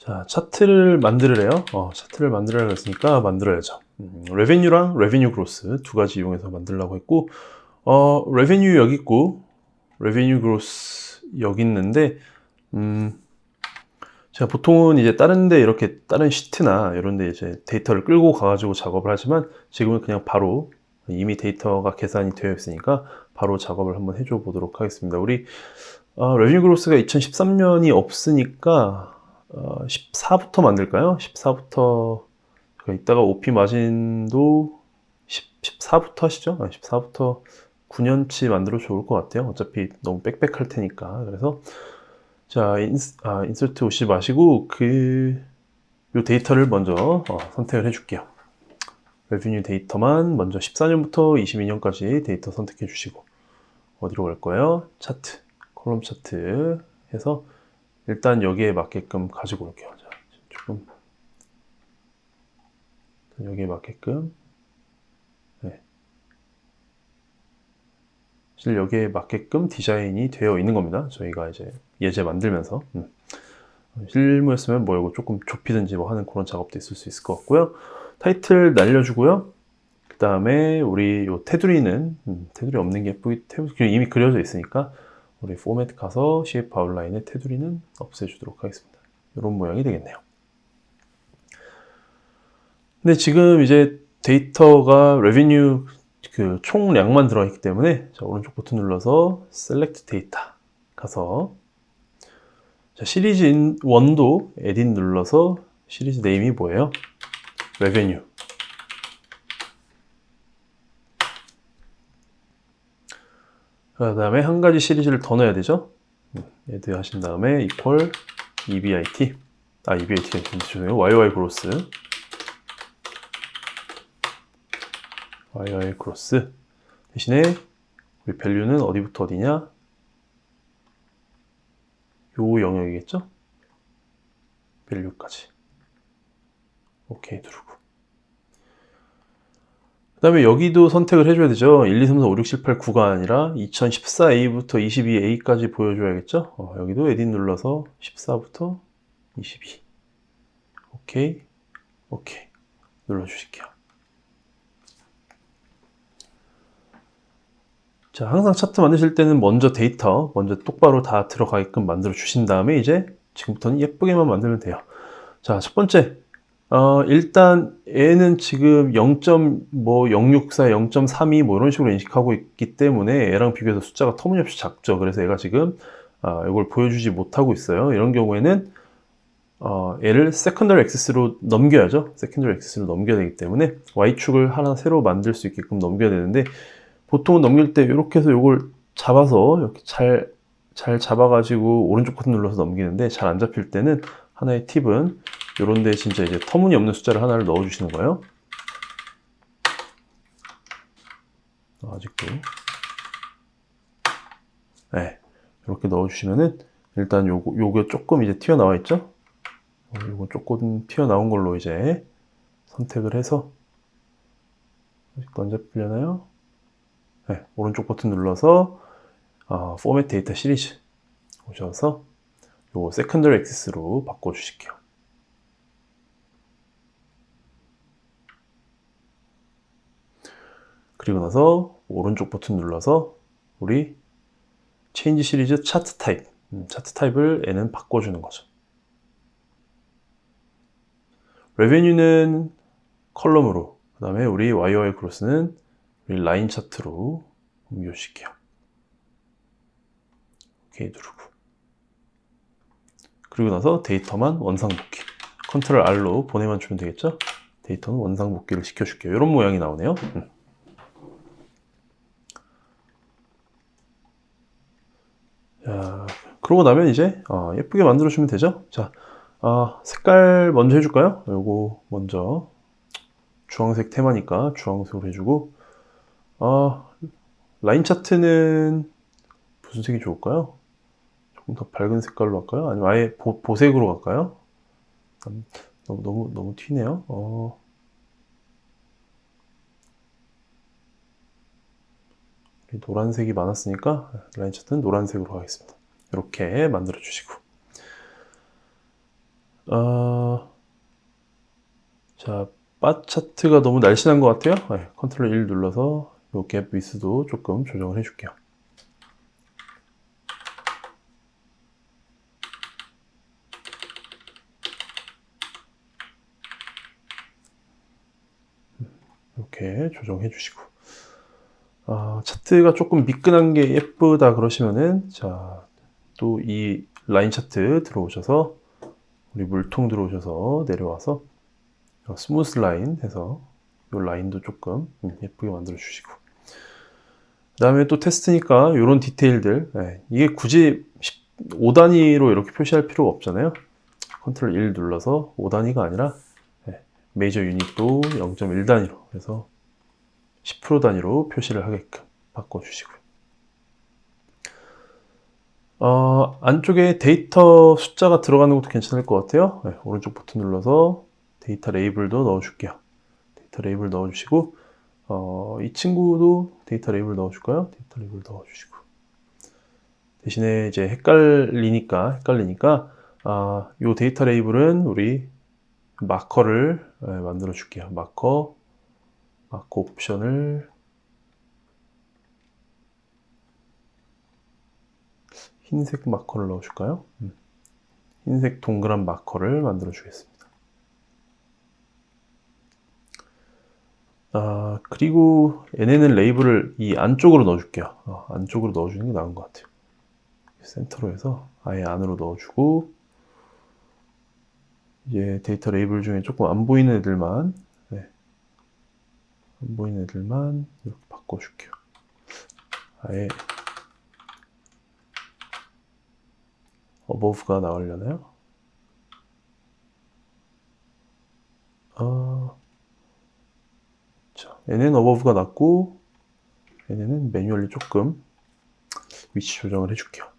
자, 차트를 만들으래요. 어, 차트를 만들으라고 했으니까 만들어야죠. 음, 레베뉴랑 레베뉴 그로스 두 가지 이용해서 만들려고 했고, 어, 레베뉴 여기 있고, 레베뉴 그로스 여기 있는데, 음, 제가 보통은 이제 다른데 이렇게 다른 시트나 이런데 이제 데이터를 끌고 가가지고 작업을 하지만 지금은 그냥 바로 이미 데이터가 계산이 되어 있으니까 바로 작업을 한번 해줘 보도록 하겠습니다. 우리 어, 레비뉴 그로스가 2013년이 없으니까 어, 14부터 만들까요? 14부터 이따가 OP 마진도 10, 14부터 하시죠? 14부터 9년치 만들어 좋을 것 같아요. 어차피 너무 빽빽할 테니까. 그래서 자, 인스, 아, 인서트 오시 마시고 그 요 데이터를 먼저 어, 선택을 해줄게요. 레비뉴 데이터만 먼저 14년부터 22년까지 데이터 선택해 주시고 어디로 갈 거예요? 차트, 콜럼 차트 해서 일단 여기에 맞게끔 가지고 올게요. 자, 조금 여기에 맞게끔 네. 사실 여기에 맞게끔 디자인이 되어 있는 겁니다. 저희가 이제 예제 만들면서 음. 실무였으면 뭐 이거 조금 좁히든지 뭐 하는 그런 작업도 있을 수 있을 것 같고요. 타이틀 날려주고요. 그 다음에 우리 요 테두리는 음, 테두리 없는 게 예쁘기 때문에 이미 그려져 있으니까 우리 포맷 가서 CF 아웃라인의 테두리는 없애주도록 하겠습니다. 이런 모양이 되겠네요. 근데 지금 이제 데이터가 레비뉴 그 총량만 들어있기 때문에 자, 오른쪽 버튼 눌러서 셀렉트 데이터 가서 자, 시리즈 인 원도 에딧 눌러서 시리즈 네임이 뭐예요? 레베뉴 그 다음에 한 가지 시리즈를 더 넣어야 되죠? 에드 하신 다음에 equal ebit 아 ebit가 죄송해요. Yy 그로스. Yy 그로스. 대신에 우리 밸류는 어디부터 어디냐? 요 영역이겠죠? 밸류까지. 오케이 누르고 그 다음에 여기도 선택을 해줘야 되죠. 1, 2, 3, 4, 5, 6, 7, 8, 9가 아니라 2014A부터 22A까지 보여줘야겠죠? 어, 여기도 에딧 눌러서 14부터 22 오케이. 오케이. 눌러주실게요. 자 항상 차트 만드실 때는 먼저 데이터 먼저 똑바로 다 들어가게끔 만들어 주신 다음에 이제 지금부터는 예쁘게만 만들면 돼요. 자 첫 번째 어, 일단 얘는 지금 0.064, 뭐0.32 뭐 이런 식으로 인식하고 있기 때문에 얘랑 비교해서 숫자가 터무니없이 작죠. 그래서 얘가 지금 아, 이걸 보여주지 못하고 있어요. 이런 경우에는 어, 얘를 secondary axis로 넘겨야죠. secondary axis로 넘겨야 되기 때문에 y축을 하나 새로 만들 수 있게끔 넘겨야 되는데 보통은 넘길 때 이렇게 해서 이걸 잡아서 이렇게 잘, 잘 잡아가지고 오른쪽 버튼 눌러서 넘기는데 잘 안 잡힐 때는 하나의 팁은 이런 데 진짜 이제 터무니없는 숫자를 하나를 넣어 주시는 거예요. 아직도. 네. 이렇게 넣어 주시면은 일단 요거, 요거 조금 이제 튀어나와 있죠? 어, 요거 조금 튀어나온 걸로 이제 선택을 해서 아직도 안 잡히려나요? 네. 오른쪽 버튼 눌러서 어, 포맷 데이터 시리즈 오셔서 요 세컨더리 액세스로 바꿔 주실게요. 그리고 나서 오른쪽 버튼 눌러서 우리 체인지 시리즈 차트 타입 음, 차트 타입을 얘는 바꿔주는 거죠. 레베뉴는 컬럼으로 그 다음에 우리 YY 크로스는 우리 라인 차트로 옮겨주실게요. 오케이 누르고 그리고 나서 데이터만 원상복귀 컨트롤 R로 보내만 주면 되겠죠? 데이터는 원상복귀를 시켜줄게요. 이런 모양이 나오네요. 자, 그러고 나면 이제 어, 예쁘게 만들어주면 되죠. 자, 아, 색깔 먼저 해줄까요? 요거 먼저 주황색 테마니까 주황색으로 해주고 아, 라인 차트는 무슨 색이 좋을까요? 조금 더 밝은 색깔로 할까요? 아니면 아예 보, 보색으로 갈까요? 음, 너무 너무 너무 튀네요. 어. 노란색이 많았으니까 라인 차트는 노란색으로 하겠습니다. 이렇게 만들어 주시고 어, 자, 바 차트가 너무 날씬한 것 같아요. 네, 컨트롤 1 눌러서 요갭 위스도 조금 조정을 해줄게요. 이렇게 조정해 주시고 아, 차트가 조금 미끈한 게 예쁘다 그러시면은 자, 또 이 라인 차트 들어오셔서 우리 물통 들어오셔서 내려와서 어, 스무스 라인 해서 이 라인도 조금 음, 예쁘게 만들어 주시고. 그 다음에 또 테스트니까 이런 디테일들 예, 이게 굳이 5 단위로 이렇게 표시할 필요가 없잖아요. 컨트롤 1 눌러서 5 단위가 아니라 예, 메이저 유닛도 0.1 단위로 그래서 10% 단위로 표시를 하게끔 바꿔주시고요. 어, 안쪽에 데이터 숫자가 들어가는 것도 괜찮을 것 같아요. 네, 오른쪽 버튼 눌러서 데이터 레이블도 넣어줄게요. 데이터 레이블 넣어주시고 어, 이 친구도 데이터 레이블 넣어줄까요? 데이터 레이블 넣어주시고 대신에 이제 헷갈리니까 헷갈리니까 아, 요 데이터 레이블은 우리 마커를 네, 만들어 줄게요. 마커 마커 옵션을 흰색 마커를 넣어줄까요? 음. 흰색 동그란 마커를 만들어 주겠습니다. 아, 그리고 얘네는 레이블을 이 안쪽으로 넣어줄게요. 어, 안쪽으로 넣어주는 게 나은 것 같아요. 센터로 해서 아예 안으로 넣어주고 이제 데이터 레이블 중에 조금 안 보이는 애들만 네. 안 보이는 애들만 이렇게 바꿔줄게요. 아예 어버브가 나오려나요? 아, 자, 얘는 어버브가 났고 얘네는 매뉴얼리 조금 위치 조정을 해줄게요.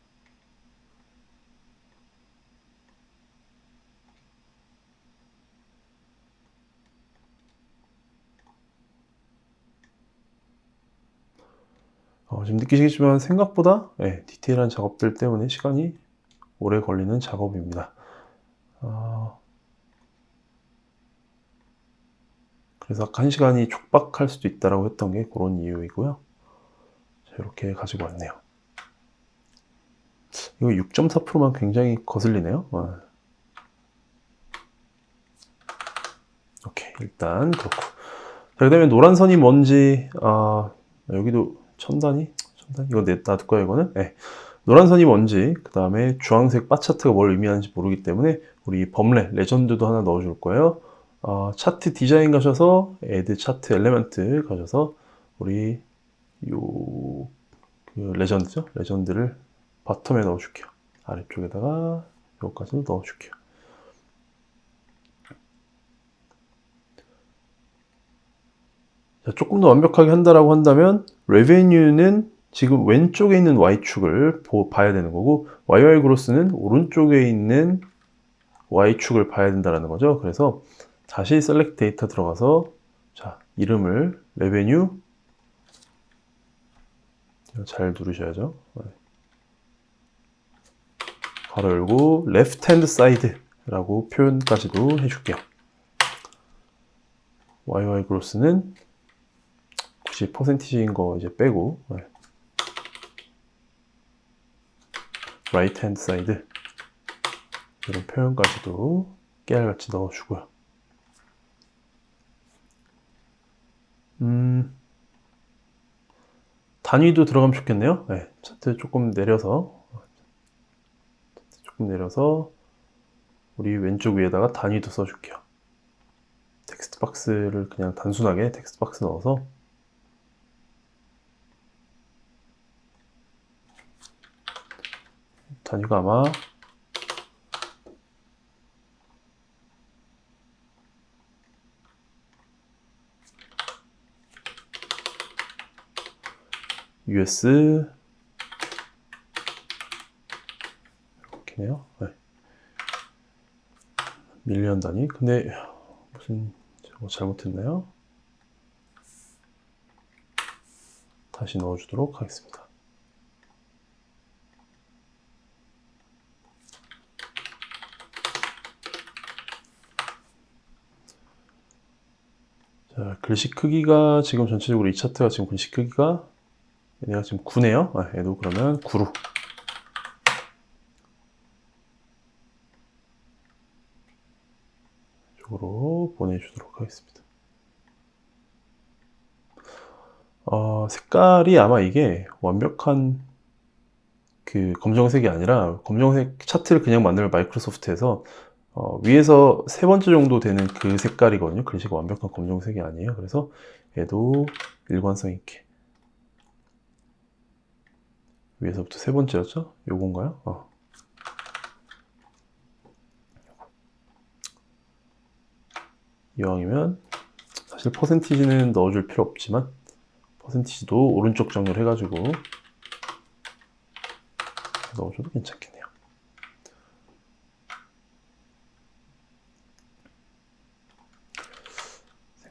어, 지금 느끼시겠지만 생각보다 네, 디테일한 작업들 때문에 시간이 오래 걸리는 작업입니다. 어, 그래서 아까 한 시간이 촉박할 수도 있다라고 했던 게 그런 이유이고요. 자, 이렇게 가지고 왔네요. 이거 6.4%만 굉장히 거슬리네요. 어. 오케이, 일단 그렇고. 자, 그 다음에 노란 선이 뭔지, 아, 여기도 천 단위? 이거 내, 놔둘 거야, 이거는? 네. 노란 선이 뭔지, 그 다음에 주황색 바 차트가 뭘 의미하는지 모르기 때문에 우리 범레, 레전드도 하나 넣어줄 거예요. 어, 차트 디자인 가셔서 애드 차트 엘레멘트 가셔서 우리 요, 그 레전드죠? 레전드를 바텀에 넣어줄게요. 아래쪽에다가 요까지도 넣어줄게요. 조금 더 완벽하게 한다라고 한다면 레베뉴는 지금 왼쪽에 있는 Y축을 보, 봐야 되는 거고 YY 그로스는 오른쪽에 있는 Y축을 봐야 된다는 거죠. 그래서 다시 셀렉트 데이터 들어가서 자 이름을 레베뉴 잘 누르셔야죠. 바로 열고 left hand side라고 표현까지도 해줄게요. YY 그로스는 굳이 퍼센티지인 거 이제 빼고 네. right hand side 이런 표현까지도 깨알같이 넣어주고요. 음, 단위도 들어가면 좋겠네요. 네, 차트 조금 내려서 조금 내려서 우리 왼쪽 위에다가 단위도 써줄게요. 텍스트 박스를 그냥 단순하게 텍스트 박스 넣어서 단위가 아마 US 이렇게네요. 네. 밀리언 단위. 근데 무슨 뭐 잘못했나요? 다시 넣어주도록 하겠습니다. 자, 글씨 크기가 지금 전체적으로 이 차트가 지금 글씨 크기가 얘네가 지금 9네요. 아, 얘도 그러면 9로. 쪽으로 보내주도록 하겠습니다. 어, 색깔이 아마 이게 완벽한 그 검정색이 아니라 검정색 차트를 그냥 만들면 마이크로소프트에서 어, 위에서 세 번째 정도 되는 그 색깔이거든요. 글씨가 완벽한 검정색이 아니에요. 그래서 얘도 일관성 있게 위에서부터 세 번째였죠? 요건가요? 어. 이왕이면 사실 퍼센티지는 넣어줄 필요 없지만 퍼센티지도 오른쪽 정렬 해가지고 넣어줘도 괜찮겠네요.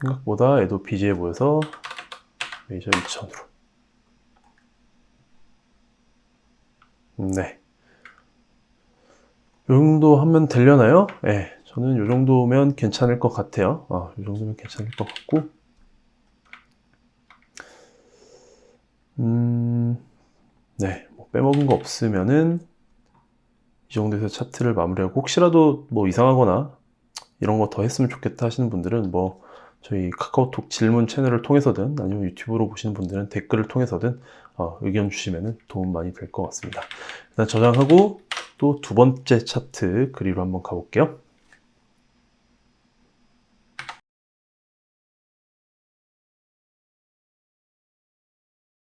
생각보다 얘도 비지해 보여서 메이저 2000으로. 네. 요 정도 하면 되려나요? 네. 저는 요 정도면 괜찮을 것 같아요. 아, 요 정도면 괜찮을 것 같고. 음, 네. 뭐 빼먹은 거 없으면은 이 정도에서 차트를 마무리하고 혹시라도 뭐 이상하거나 이런 거 더 했으면 좋겠다 하시는 분들은 뭐 저희 카카오톡 질문 채널을 통해서든 아니면 유튜브로 보시는 분들은 댓글을 통해서든 어, 의견 주시면 도움 많이 될 것 같습니다. 일단 저장하고 또 두 번째 차트 그리로 한번 가볼게요.